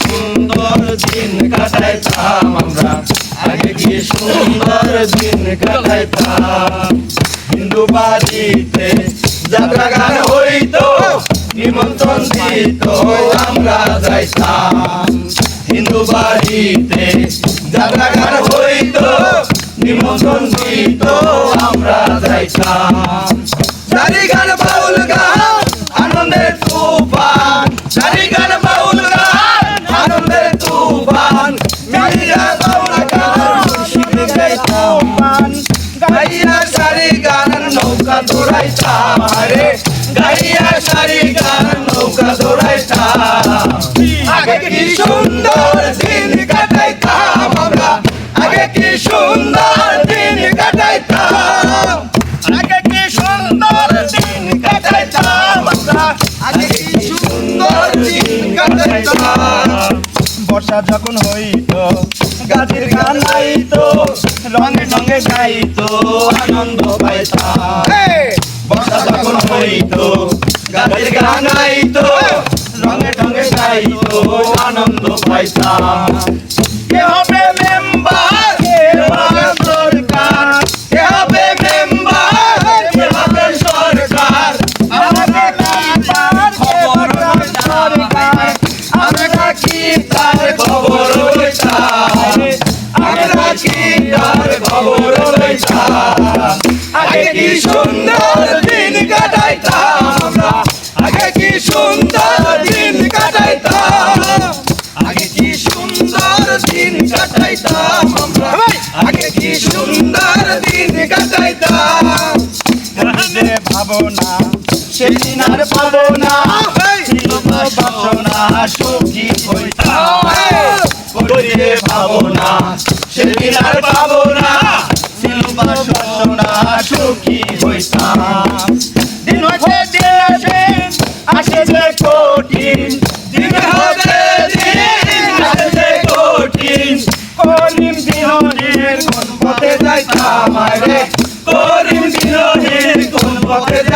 সুন্দর দিন কাটাইতাম আমরা। আগে কি সুন্দর দিন কাটাইতাম হিন্দু বাড়িতে যাত্রা গান হইতো, নিমন্ত্রণ দিত, আমরা যাইতাম। হিন্দু বাড়িতে যাত্রা গান হইতো, নিমন্ত্রণ দিত, আমরা যাইতাম। চারি গান, বাউল গান, আনন্দের তুফান চারি গান গাইতাম গাইয়া সারি গান, নৌকা দৌড়াই রে গাইয়া সারি গান, নৌকা দৌড়াই আগে কি সুন্দর দিন কাটাইতাম আমরা। আগে কি সুন্দর বর্ষা যখন হইত গাছের গান গাইতো রঙে সঙ্গে গাইতো আনন্দ পাইতাম। বর্ষা যখন হইত গাছের গান গাইতো রঙে সঙ্গে গাইতো আনন্দ পাইতাম। খবর আগে কি সুন্দর দিন কাটাইতাম আমরা? আগে কি সুন্দর দিন কাটাইতাম? আগে কি সুন্দর দিন কাটাইতাম আমরা? আগে কি সুন্দর দিন কাটাইতাম? ভাবনা সেদিন আর পাবো না বাসনা সুখী হইতাম। করিয়ে পাবো না সেদিন আর পাবো